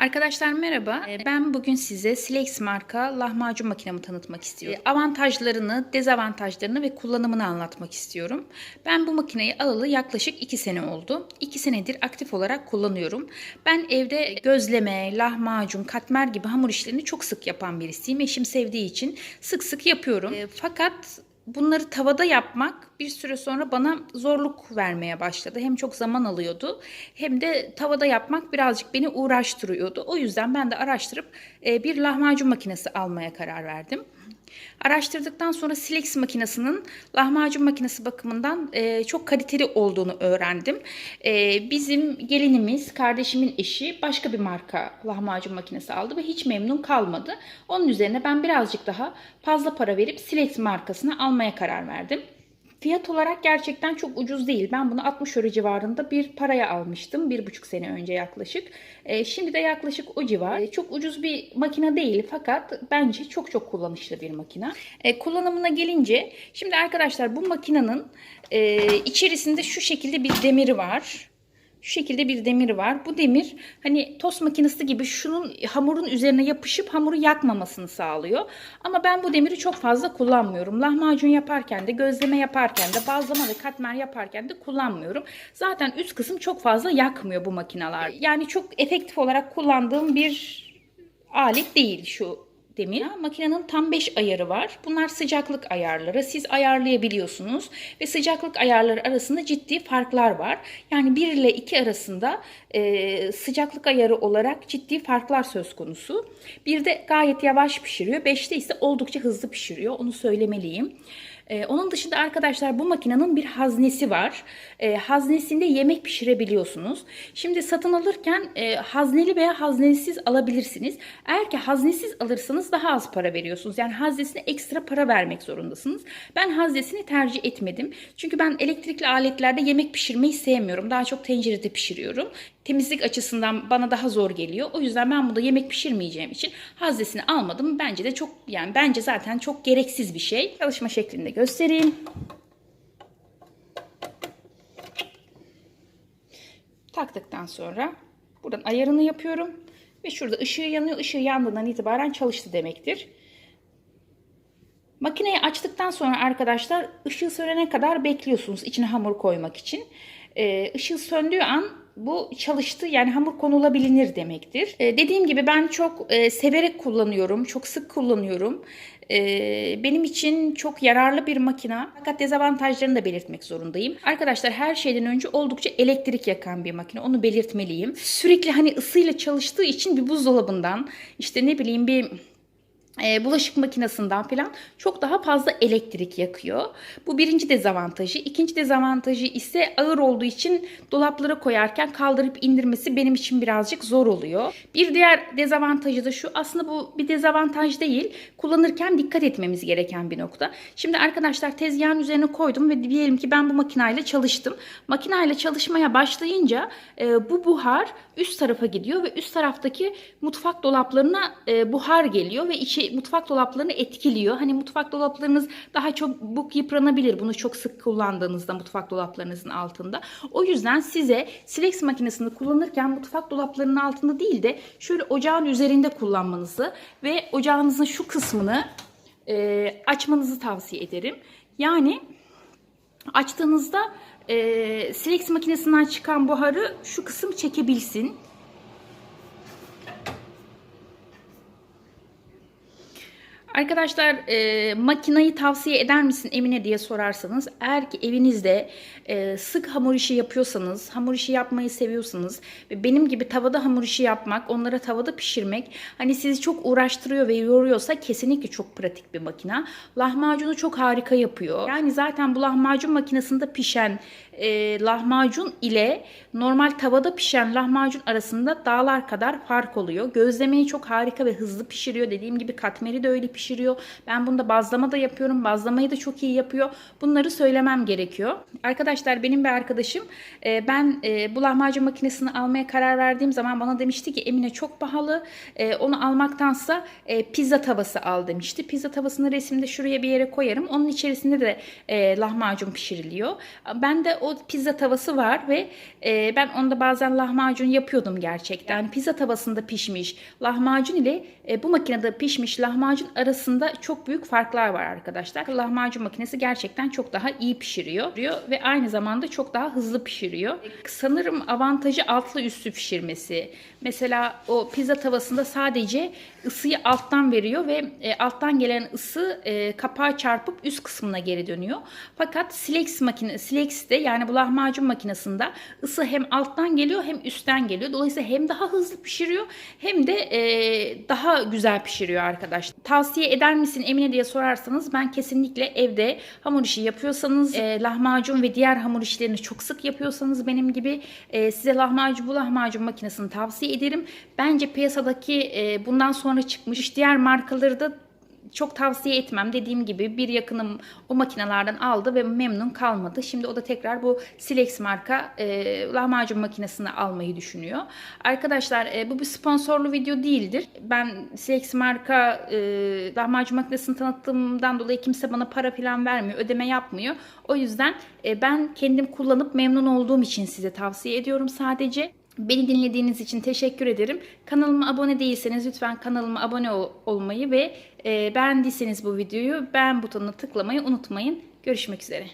Arkadaşlar merhaba. Ee, Ben bugün size Silex marka lahmacun makinemi tanıtmak istiyorum. Ee, Avantajlarını, dezavantajlarını ve kullanımını anlatmak istiyorum. Ben bu makineyi alalı yaklaşık 2 sene oldu. 2 senedir aktif olarak kullanıyorum. Ben evde gözleme, lahmacun, katmer gibi hamur işlerini çok sık yapan birisiyim. Eşim sevdiği için sık sık yapıyorum. Ee, Fakat bunları tavada yapmak bir süre sonra bana zorluk vermeye başladı. Hem çok zaman alıyordu hem de tavada yapmak birazcık beni uğraştırıyordu. O yüzden ben de araştırıp e, bir lahmacun makinesi almaya karar verdim. Araştırdıktan sonra Silex makinesinin lahmacun makinesi bakımından e, çok kaliteli olduğunu öğrendim. E, bizim gelinimiz, kardeşimin eşi başka bir marka lahmacun makinesi aldı ve hiç memnun kalmadı. Onun üzerine ben birazcık daha fazla para verip Silex markasını almaya karar verdim. Fiyat olarak gerçekten çok ucuz değil. Ben bunu 60 euro civarında bir paraya almıştım. Bir buçuk sene önce yaklaşık. Ee, şimdi de yaklaşık o civar. Ee, çok ucuz bir makine değil fakat bence çok çok kullanışlı bir makine. Ee, kullanımına gelince şimdi arkadaşlar bu makinenin e, içerisinde şu şekilde bir demiri var. Şu şekilde bir demir var. Bu demir hani tost makinesi gibi şunun hamurun üzerine yapışıp hamuru yakmamasını sağlıyor. Ama ben bu demiri çok fazla kullanmıyorum. Lahmacun yaparken de, gözleme yaparken de, bazlama ve katmer yaparken de kullanmıyorum. Zaten üst kısım çok fazla yakmıyor bu makineler. Yani çok efektif olarak kullandığım bir alet değil şu demir. Makinenin tam 5 ayarı var. Bunlar sıcaklık ayarları. Siz ayarlayabiliyorsunuz ve sıcaklık ayarları arasında ciddi farklar var. Yani 1 ile 2 arasında e, sıcaklık ayarı olarak ciddi farklar söz konusu. Bir de gayet yavaş pişiriyor. 5'te ise oldukça hızlı pişiriyor. Onu söylemeliyim. Ee, onun dışında arkadaşlar bu makinenin bir haznesi var. Ee, haznesinde yemek pişirebiliyorsunuz. Şimdi satın alırken e, hazneli veya haznesiz alabilirsiniz. Eğer ki haznesiz alırsanız daha az para veriyorsunuz. Yani haznesine ekstra para vermek zorundasınız. Ben haznesini tercih etmedim. Çünkü ben elektrikli aletlerde yemek pişirmeyi sevmiyorum. Daha çok tencerede pişiriyorum temizlik açısından bana daha zor geliyor. O yüzden ben burada yemek pişirmeyeceğim için haznesini almadım. Bence de çok yani bence zaten çok gereksiz bir şey. Çalışma şeklini de göstereyim. Taktıktan sonra buradan ayarını yapıyorum. Ve şurada ışığı yanıyor. Işığı yandığından itibaren çalıştı demektir. Makineyi açtıktan sonra arkadaşlar ışığı sönene kadar bekliyorsunuz içine hamur koymak için. Ee, söndüğü an bu çalıştı yani hamur konulabilir demektir. Ee, dediğim gibi ben çok e, severek kullanıyorum, çok sık kullanıyorum. Ee, benim için çok yararlı bir makina. Fakat dezavantajlarını da belirtmek zorundayım. Arkadaşlar her şeyden önce oldukça elektrik yakan bir makine. Onu belirtmeliyim. Sürekli hani ısıyla çalıştığı için bir buzdolabından işte ne bileyim bir e, bulaşık makinesinden falan çok daha fazla elektrik yakıyor. Bu birinci dezavantajı. İkinci dezavantajı ise ağır olduğu için dolaplara koyarken kaldırıp indirmesi benim için birazcık zor oluyor. Bir diğer dezavantajı da şu. Aslında bu bir dezavantaj değil. Kullanırken dikkat etmemiz gereken bir nokta. Şimdi arkadaşlar tezgahın üzerine koydum ve diyelim ki ben bu makinayla çalıştım. Makinayla çalışmaya başlayınca e, bu buhar üst tarafa gidiyor ve üst taraftaki mutfak dolaplarına e, buhar geliyor ve içi mutfak dolaplarını etkiliyor. Hani mutfak dolaplarınız daha çok yıpranabilir. Bunu çok sık kullandığınızda mutfak dolaplarınızın altında. O yüzden size Silex makinesini kullanırken mutfak dolaplarının altında değil de şöyle ocağın üzerinde kullanmanızı ve ocağınızın şu kısmını e, açmanızı tavsiye ederim. Yani açtığınızda e, Silex makinesinden çıkan buharı şu kısım çekebilsin. Arkadaşlar e, makinayı tavsiye eder misin Emine diye sorarsanız eğer ki evinizde e, sık hamur işi yapıyorsanız, hamur işi yapmayı seviyorsanız ve benim gibi tavada hamur işi yapmak, onlara tavada pişirmek hani sizi çok uğraştırıyor ve yoruyorsa kesinlikle çok pratik bir makina. Lahmacunu çok harika yapıyor. Yani zaten bu lahmacun makinesinde pişen e, lahmacun ile normal tavada pişen lahmacun arasında dağlar kadar fark oluyor. Gözlemeyi çok harika ve hızlı pişiriyor. Dediğim gibi katmeri de öyle pişiriyor pişiriyor. Ben bunda bazlama da yapıyorum. Bazlamayı da çok iyi yapıyor. Bunları söylemem gerekiyor. Arkadaşlar benim bir arkadaşım e, ben e, bu lahmacun makinesini almaya karar verdiğim zaman bana demişti ki Emine çok pahalı. E, onu almaktansa e, pizza tavası al demişti. Pizza tavasını resimde şuraya bir yere koyarım. Onun içerisinde de e, lahmacun pişiriliyor. Ben de o pizza tavası var ve e, ben onda bazen lahmacun yapıyordum gerçekten. Pizza tavasında pişmiş lahmacun ile e, bu makinede pişmiş lahmacun arasında çok büyük farklar var arkadaşlar. Lahmacun makinesi gerçekten çok daha iyi pişiriyor ve aynı zamanda çok daha hızlı pişiriyor. Sanırım avantajı altlı üstü pişirmesi. Mesela o pizza tavasında sadece ısıyı alttan veriyor ve e, alttan gelen ısı e, kapağı çarpıp üst kısmına geri dönüyor. Fakat Silex makine Silex'te yani bu lahmacun makinesinde ısı hem alttan geliyor hem üstten geliyor. Dolayısıyla hem daha hızlı pişiriyor hem de e, daha güzel pişiriyor arkadaşlar. Tavsiye eder misin Emine diye sorarsanız ben kesinlikle evde hamur işi yapıyorsanız e, lahmacun ve diğer hamur işlerini çok sık yapıyorsanız benim gibi e, size lahmacun bu lahmacun makinesini tavsiye ederim. Bence piyasadaki e, bundan sonra çıkmış diğer markaları da çok tavsiye etmem. Dediğim gibi bir yakınım o makinelerden aldı ve memnun kalmadı. Şimdi o da tekrar bu Silex marka e, lahmacun makinesini almayı düşünüyor. Arkadaşlar e, bu bir sponsorlu video değildir. Ben Silex marka e, lahmacun makinesini tanıttığımdan dolayı kimse bana para falan vermiyor. Ödeme yapmıyor. O yüzden e, ben kendim kullanıp memnun olduğum için size tavsiye ediyorum sadece. Beni dinlediğiniz için teşekkür ederim. Kanalıma abone değilseniz lütfen kanalıma abone ol- olmayı ve e, beğendiyseniz bu videoyu beğen butonuna tıklamayı unutmayın. Görüşmek üzere.